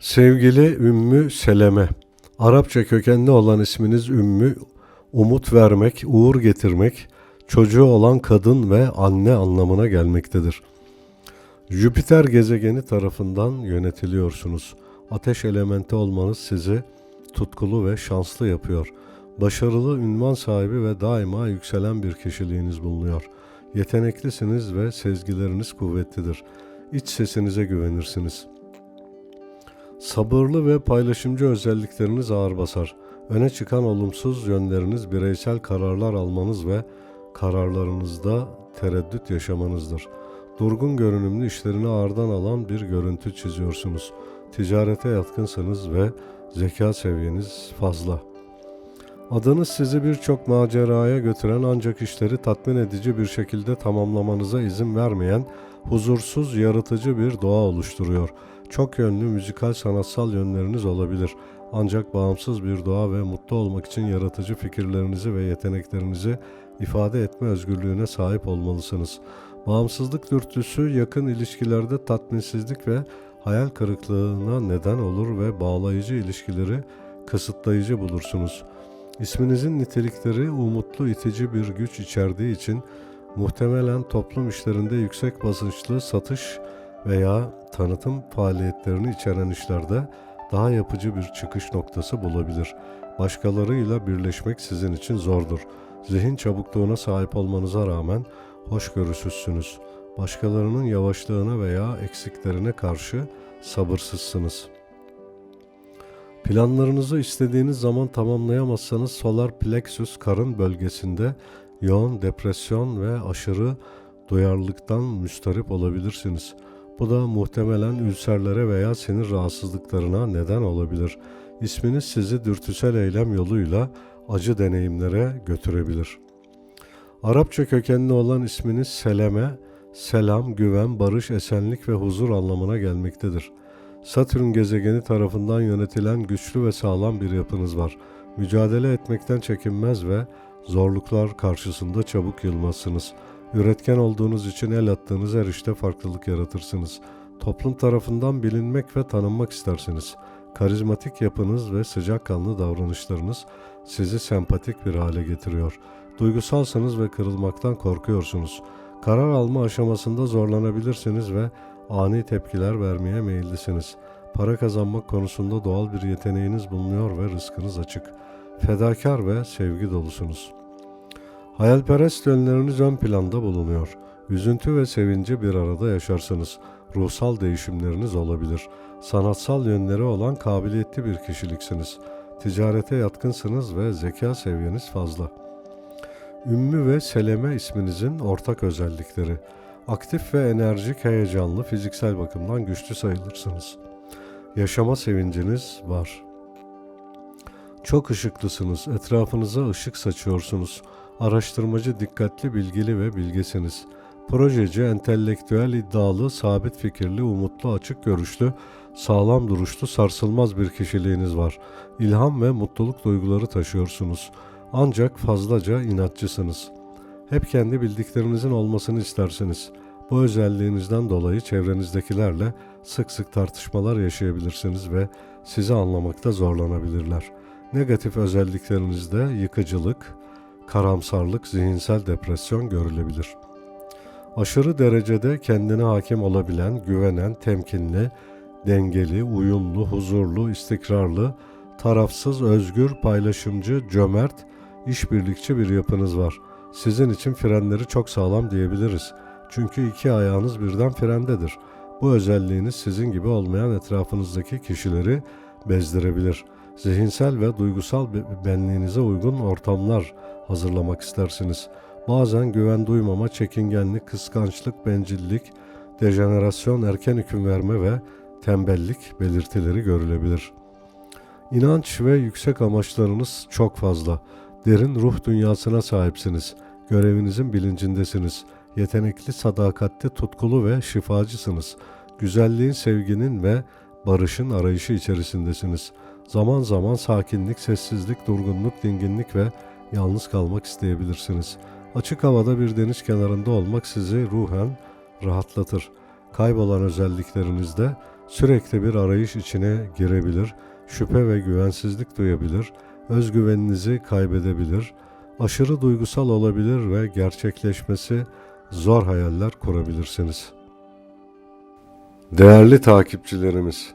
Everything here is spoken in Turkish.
Sevgili Ümmü Seleme, Arapça kökenli olan isminiz Ümmü, umut vermek, uğur getirmek, çocuğu olan kadın ve anne anlamına gelmektedir. Jüpiter gezegeni tarafından yönetiliyorsunuz. Ateş elementi olmanız sizi tutkulu ve şanslı yapıyor. Başarılı, ünvan sahibi ve daima yükselen bir kişiliğiniz bulunuyor. Yeteneklisiniz ve sezgileriniz kuvvetlidir. İç sesinize güvenirsiniz.'' Sabırlı ve paylaşımcı özellikleriniz ağır basar. Öne çıkan olumsuz yönleriniz bireysel kararlar almanız ve kararlarınızda tereddüt yaşamanızdır. Durgun görünümlü işlerini ağırdan alan bir görüntü çiziyorsunuz. Ticarete yatkınsınız ve zeka seviyeniz fazla. Adınız sizi birçok maceraya götüren ancak işleri tatmin edici bir şekilde tamamlamanıza izin vermeyen huzursuz, yaratıcı bir doğa oluşturuyor. Çok yönlü müzikal sanatsal yönleriniz olabilir. Ancak bağımsız bir doğa ve mutlu olmak için yaratıcı fikirlerinizi ve yeteneklerinizi ifade etme özgürlüğüne sahip olmalısınız. Bağımsızlık dürtüsü yakın ilişkilerde tatminsizlik ve hayal kırıklığına neden olur ve bağlayıcı ilişkileri kısıtlayıcı bulursunuz. İsminizin nitelikleri umutlu itici bir güç içerdiği için muhtemelen toplum işlerinde yüksek basınçlı satış veya tanıtım faaliyetlerini içeren işlerde daha yapıcı bir çıkış noktası bulabilir. Başkalarıyla birleşmek sizin için zordur. Zihin çabukluğuna sahip olmanıza rağmen hoşgörüsüzsünüz. Başkalarının yavaşlığına veya eksiklerine karşı sabırsızsınız. Planlarınızı istediğiniz zaman tamamlayamazsanız solar plexus karın bölgesinde yoğun depresyon ve aşırı duyarlılıktan müstarip olabilirsiniz.'' Bu da muhtemelen ülserlere veya sinir rahatsızlıklarına neden olabilir. İsminiz sizi dürtüsel eylem yoluyla acı deneyimlere götürebilir. Arapça kökenli olan isminiz Seleme, selam, güven, barış, esenlik ve huzur anlamına gelmektedir. Satürn gezegeni tarafından yönetilen güçlü ve sağlam bir yapınız var. Mücadele etmekten çekinmez ve zorluklar karşısında çabuk yılmazsınız.'' Üretken olduğunuz için el attığınız her işte farklılık yaratırsınız. Toplum tarafından bilinmek ve tanınmak istersiniz. Karizmatik yapınız ve sıcakkanlı davranışlarınız sizi sempatik bir hale getiriyor. Duygusalsınız ve kırılmaktan korkuyorsunuz. Karar alma aşamasında zorlanabilirsiniz ve ani tepkiler vermeye meyillisiniz. Para kazanmak konusunda doğal bir yeteneğiniz bulunuyor ve rızkınız açık. Fedakar ve sevgi dolusunuz.'' Hayalperest yönleriniz ön planda bulunuyor. Üzüntü ve sevinci bir arada yaşarsınız. Ruhsal değişimleriniz olabilir. Sanatsal yönleri olan kabiliyetli bir kişiliksiniz. Ticarete yatkınsınız ve zeka seviyeniz fazla. Ümmü ve Seleme isminizin ortak özellikleri. Aktif ve enerjik, heyecanlı, fiziksel bakımdan güçlü sayılırsınız. Yaşama sevinciniz var. Çok ışıklısınız, etrafınıza ışık saçıyorsunuz. Araştırmacı, dikkatli, bilgili ve bilgesiniz. Projeci, entelektüel, iddialı, sabit fikirli, umutlu, açık görüşlü, sağlam duruşlu, sarsılmaz bir kişiliğiniz var. İlham ve mutluluk duyguları taşıyorsunuz. Ancak fazlaca inatçısınız. Hep kendi bildiklerinizin olmasını istersiniz. Bu özelliğinizden dolayı çevrenizdekilerle sık sık tartışmalar yaşayabilirsiniz ve sizi anlamakta zorlanabilirler. Negatif özelliklerinizde yıkıcılık, karamsarlık, zihinsel depresyon görülebilir. Aşırı derecede kendine hakim olabilen, güvenen, temkinli, dengeli, uyumlu, huzurlu, istikrarlı, tarafsız, özgür, paylaşımcı, cömert, işbirlikçi bir yapınız var. Sizin için frenleri çok sağlam diyebiliriz. Çünkü iki ayağınız birden frendedir. Bu özelliğiniz sizin gibi olmayan etrafınızdaki kişileri bezdirebilir. Zihinsel ve duygusal benliğinize uygun ortamlar hazırlamak istersiniz. Bazen güven duymama, çekingenlik, kıskançlık, bencillik, dejenerasyon, erken hüküm verme ve tembellik belirtileri görülebilir. İnanç ve yüksek amaçlarınız çok fazla. Derin ruh dünyasına sahipsiniz. Görevinizin bilincindesiniz. Yetenekli, sadakatli, tutkulu ve şifacısınız. Güzelliğin, sevginin ve barışın arayışı içerisindesiniz. Zaman zaman sakinlik, sessizlik, durgunluk, dinginlik ve yalnız kalmak isteyebilirsiniz. Açık havada bir deniz kenarında olmak sizi ruhen rahatlatır. Kaybolan özelliklerinizde Sürekli bir arayış içine girebilir, şüphe ve güvensizlik duyabilir, özgüveninizi kaybedebilir, aşırı duygusal olabilir ve gerçekleşmesi zor hayaller kurabilirsiniz. Değerli takipçilerimiz,